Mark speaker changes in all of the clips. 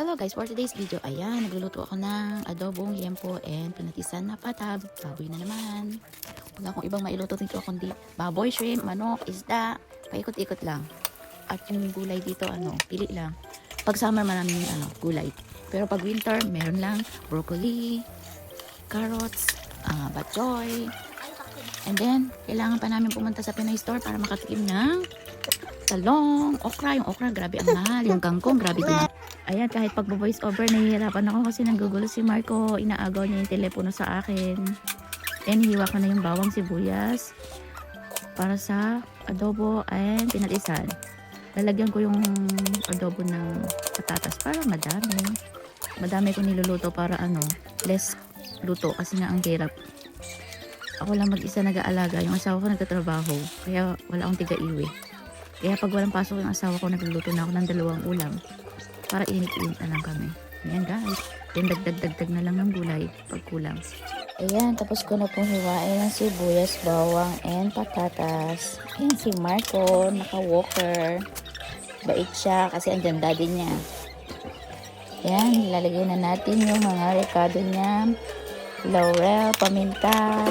Speaker 1: Hello guys, for today's video, ayan, nagluluto ako ng adobong liempo and pinatisan na patab. Baboy na naman. Wala akong ibang mailuto dito kundi baboy, shrimp, manok, isda. Paikot-ikot lang. At yung gulay dito, ano, pili lang. Pag summer, maraming ano, gulay. Pero pag winter, meron lang broccoli, carrots, ah, batchoy. And then, kailangan pa namin pumunta sa Pinoy store para makatikim ng talong, okra. Yung okra, grabe ang mahal. Yung kangkong, grabe din. Ayan, kahit pag voice over, nahihirapan ako kasi nanggugulo si Marco. Inaagaw niya yung telepono sa akin. Then, hiwa ko na yung bawang sibuyas para sa adobo and pinatisan. Lalagyan ko yung adobo ng patatas para madami. Madami ko niluluto para ano, less luto kasi nga ang hirap. Ako lang mag-isa nag-aalaga. Yung asawa ko nagtatrabaho. Kaya wala akong tiga-iwi. Kaya pag walang pasok yung asawa ko, nagluluto na ako ng dalawang ulam. Para init-init na lang kami. Ayan guys. Then dagdag-dagdag na lang ng gulay pag kulang. Ayan, tapos ko na pong hiwain ng sibuyas, bawang, and patatas. Ayan si Marco, naka-walker. Bait siya kasi andyan daddy niya. Ayan, lalagay na natin yung mga rekado niya. Laurel, paminta,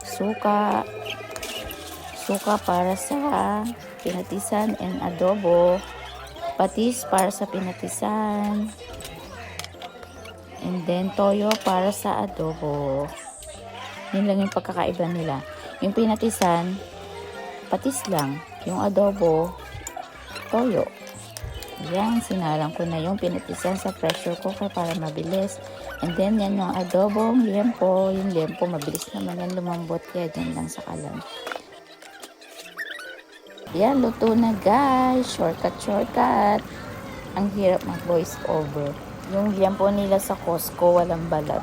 Speaker 1: suka, suka para sa pinatisan and adobo, patis para sa pinatisan, and then toyo para sa adobo. Yun lang yung pagkakaiba nila. Yung pinatisan, patis lang. Yung adobo, toyo. Yan, sinalang ko na yung pinatisan sa pressure cooker para mabilis. And then, yan yung adobong liempo. Yung liempo, mabilis naman yan lumambot. Kaya dyan lang sa kalan. Yan, luto na guys. Shortcut, shortcut. Ang hirap mag voice over. Yung liempo nila sa Costco, walang balat.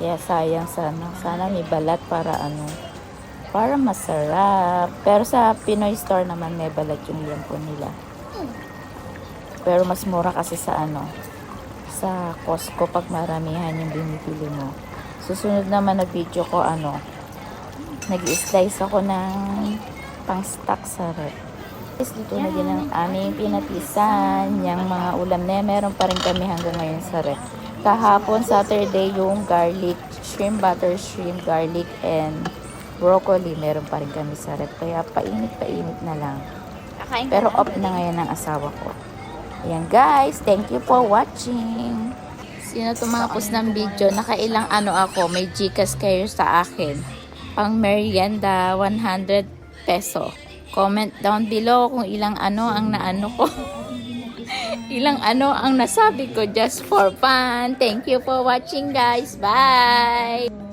Speaker 1: Kaya sayang sana. Sana may balat para ano, para masarap. Pero sa Pinoy store naman may balat yung liempo nila. Pero mas mura kasi sa ano, sa Costco pag maramihan yung binibili mo. Susunod naman na video ko ano, nag-slice ako ng pang-stock sa rep. Guys, dito na din ang aming pinatisan. Yung mga ulam na yan, meron pa rin kami hanggang ngayon sa rep. Kahapon, Saturday, yung garlic, shrimp butter shrimp, garlic, and broccoli, meron pa rin kami sa rep. Kaya painit-painit na lang. Pero off na ngayon ng asawa ko. Ayan guys, thank you for watching. Sino tumapos ng video? Nakailang ano ako, may Gcash kayo sa akin. Pang merienda, 100 peso. Comment down below kung ilang ano ang naano ko. ilang ano ang nasabi ko just for fun. Thank you for watching guys. Bye!